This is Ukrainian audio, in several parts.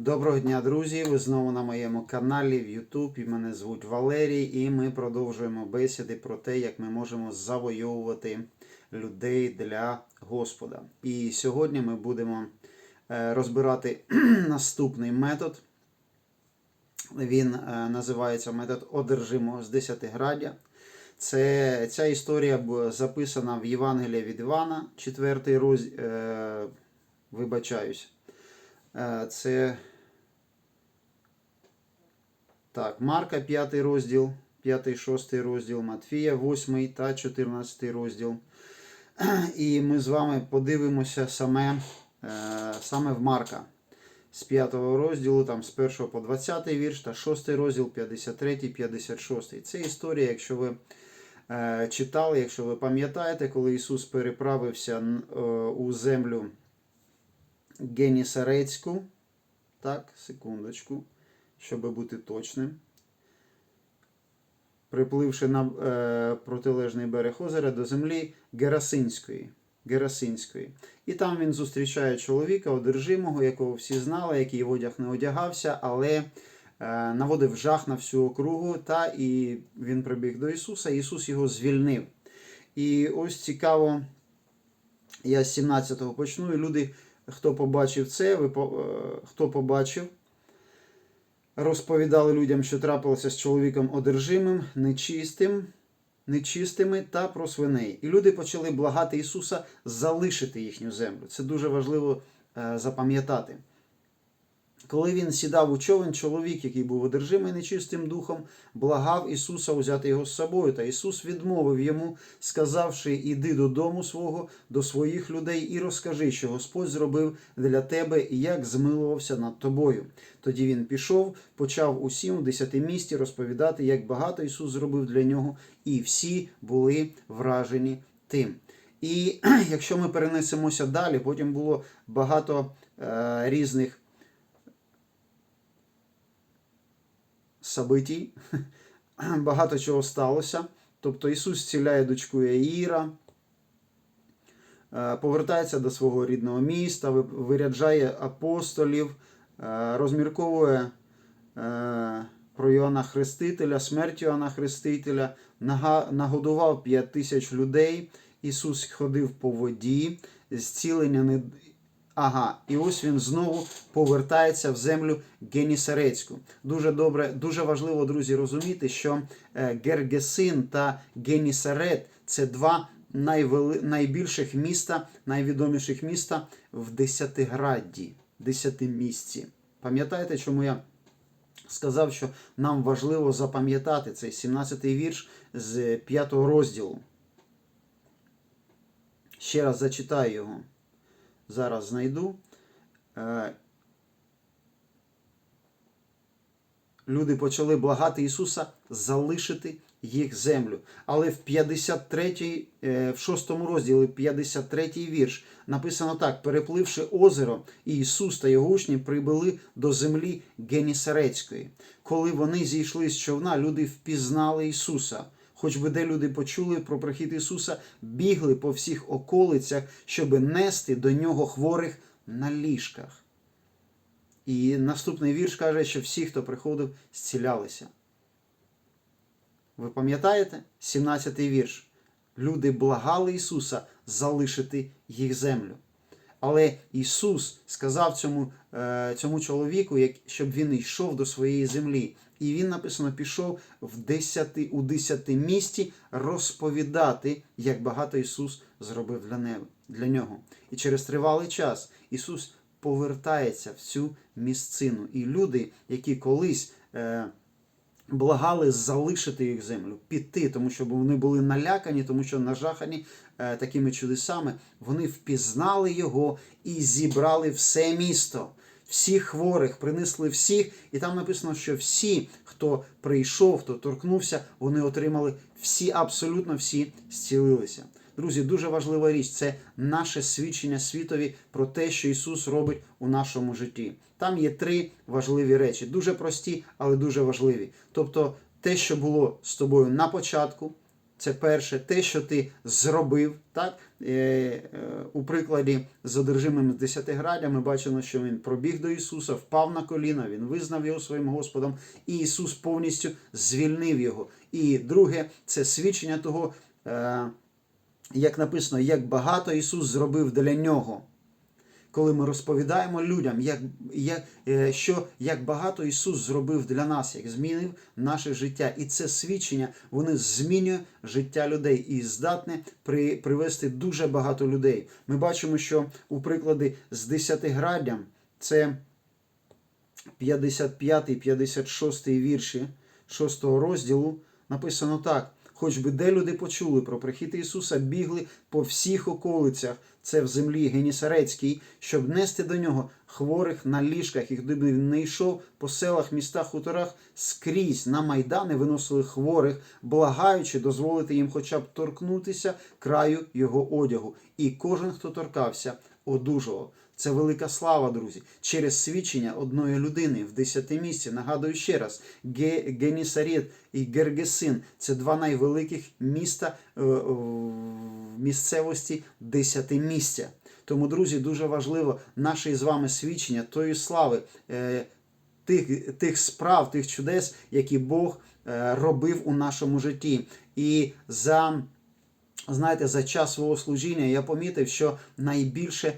Доброго дня, друзі! Ви знову на моєму каналі в YouTube. І мене звуть Валерій, і ми продовжуємо бесіди про те, як ми можемо завойовувати людей для Господа. І сьогодні ми будемо е, розбирати наступний метод. Він е, називається метод одержимого з 10 градя. Це, ця історія записана в Євангелії від Івана, 4 розділ. Е, вибачаюсь. Це так, Марка 5 розділ, 5, 6 розділ, Матфія 8 та 14 розділ. І ми з вами подивимося саме, е, саме в Марка з 5 розділу, там з 1 по 20 вірш та 6 розділ, 53, 56. Це історія, якщо ви е, читали, якщо ви пам'ятаєте, коли Ісус переправився е, у землю Генісарецьку. Так, секундочку, щоб бути точним. Припливши на е, протилежний берег озера до землі Герасинської. Герасинської. І там він зустрічає чоловіка, одержимого, якого всі знали, який в одяг не одягався, але е, наводив жах на всю округу, та і він прибіг до Ісуса, Ісус його звільнив. І ось цікаво, я з 17-го почну, і люди, хто побачив це, ви, е, хто побачив, розповідали людям, що трапилося з чоловіком одержимим, нечистим, нечистими та про свиней. І люди почали благати Ісуса залишити їхню землю. Це дуже важливо е, запам'ятати. Коли він сідав у човен, чоловік, який був одержимий нечистим духом, благав Ісуса взяти його з собою. Та Ісус відмовив йому, сказавши: Іди додому свого, до своїх людей і розкажи, що Господь зробив для тебе і як змилувався над тобою. Тоді він пішов, почав усім у десятимісті розповідати, як багато Ісус зробив для нього, і всі були вражені тим. І якщо ми перенесемося далі, потім було багато е, різних событій, багато чого сталося. Тобто Ісус зціляє дочку Яїра, е, повертається до свого рідного міста, виряджає апостолів, е, розмірковує е, про Йоанна Хрестителя, смерть Йоанна Хрестителя, нагодував 5 тисяч людей. Ісус ходив по воді, зцілення. Ага, і ось він знову повертається в землю Генісарецьку. Дуже добре, дуже важливо, друзі, розуміти, що е, Гергесин та Генісарет це два найвели... найбільших міста, найвідоміших міста в Десятиградді, десятимісці. Пам'ятаєте, чому я сказав, що нам важливо запам'ятати цей 17-й вірш з 5 розділу. Ще раз зачитаю його. Зараз знайду. Е, Люди почали благати Ісуса залишити їх землю. Але в 53, е, в 6 розділі, 53 вірш, написано так: перепливши озеро, Ісус та його учні прибули до землі Генісарецької. Коли вони зійшли з човна, люди впізнали Ісуса. Хоч би де люди почули про прихід Ісуса, бігли по всіх околицях, щоби нести до нього хворих на ліжках. І наступний вірш каже, що всі, хто приходив, зцілялися. Ви пам'ятаєте? 17-й вірш. Люди благали Ісуса залишити їх землю. Але Ісус сказав цьому, е, цьому чоловіку, щоб він йшов до своєї землі. І він написано пішов в десяти, у десяти місті розповідати, як багато Ісус зробив для, небо, для нього. І через тривалий час Ісус повертається в цю місцину. І люди, які колись е, благали залишити їх землю, піти, тому що вони були налякані, тому що нажахані е, такими чудесами, вони впізнали його і зібрали все місто. Всіх хворих принесли всіх, і там написано, що всі, хто прийшов, хто торкнувся, вони отримали всі, абсолютно всі зцілилися. Друзі, дуже важлива річ це наше свідчення світові про те, що Ісус робить у нашому житті. Там є три важливі речі, дуже прості, але дуже важливі. Тобто, те, що було з тобою на початку, це перше, те, що ти зробив, так? е, е, у прикладі з одержимим з десятиграддя ми бачимо, що він пробіг до Ісуса, впав на коліна, він визнав його своїм Господом, і Ісус повністю звільнив його. І друге, це свідчення того, е, як написано, як багато Ісус зробив для нього. Коли ми розповідаємо людям, як, як, е, що як багато Ісус зробив для нас, як змінив наше життя. І це свідчення воно змінює життя людей і здатне при, привести дуже багато людей. Ми бачимо, що у прикладі з десятиграддям це 55-56 вірші 6 розділу написано так. Хоч би де люди почули про прихід Ісуса, бігли по всіх околицях, це в землі Генісарецькій, щоб нести до нього хворих на ліжках, і б він не йшов по селах, містах, хуторах, скрізь на майдани виносили хворих, благаючи дозволити їм хоча б торкнутися краю його одягу. І кожен, хто торкався, одужував. Це велика слава, друзі. Через свідчення одної людини в десяти місці. Нагадую ще раз: Ге- Генісарет і Гергесин це два найвеликих міста е, місцевості десятимістя. Тому, друзі, дуже важливо наше з вами свідчення тої слави, е, тих, тих справ, тих чудес, які Бог е, робив у нашому житті. І за знаєте, за час свого служіння я помітив, що найбільше,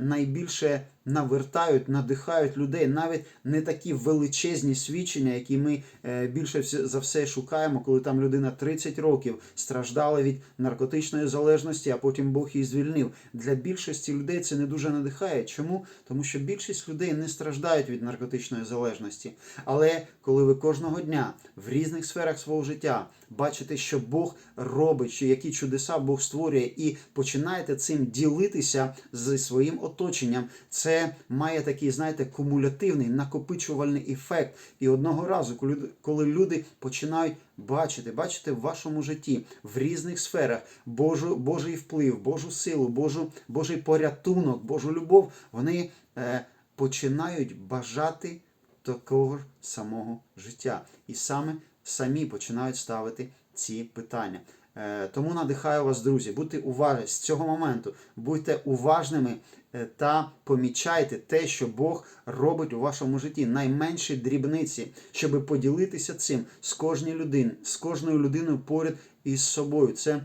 найбільше навертають, надихають людей навіть не такі величезні свідчення, які ми е, більше за все шукаємо, коли там людина 30 років страждала від наркотичної залежності, а потім Бог її звільнив. Для більшості людей це не дуже надихає. Чому? Тому що більшість людей не страждають від наркотичної залежності. Але коли ви кожного дня в різних сферах свого життя бачите, що Бог робить, що які чудеса Бог створює, і починаєте цим ділитися зі своїм оточенням, це має такий, знаєте, кумулятивний накопичувальний ефект. І одного разу, коли люди- починають бачити, бачити в вашому житті в різних сферах Божу, Божий вплив, Божу силу, Божу, Божий порятунок, Божу любов, вони е, починають бажати такого ж самого життя. І саме самі починають ставити ці питання. Е, Тому надихаю вас, друзі, бути уважні з цього моменту, будьте уважними е, та помічайте те, що Бог робить у вашому житті, найменші дрібниці, щоб поділитися цим з кожною людиною, з кожною людиною поряд із собою. Це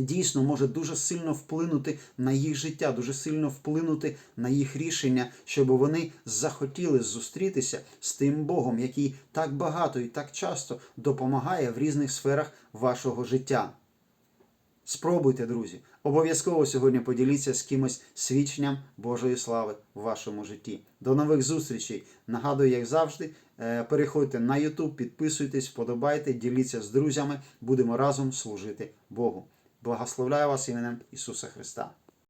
дійсно може дуже сильно вплинути на їх життя, дуже сильно вплинути на їх рішення, щоб вони захотіли зустрітися з тим Богом, який так багато і так часто допомагає в різних сферах вашого життя. Спробуйте, друзі. Обов'язково сьогодні поділіться з кимось свідченням Божої слави в вашому житті. До нових зустрічей. Нагадую, як завжди, е, переходьте на YouTube, підписуйтесь, вподобайте, діліться з друзями. Будемо разом служити Богу. Благословляю вас іменем Ісуса Христа.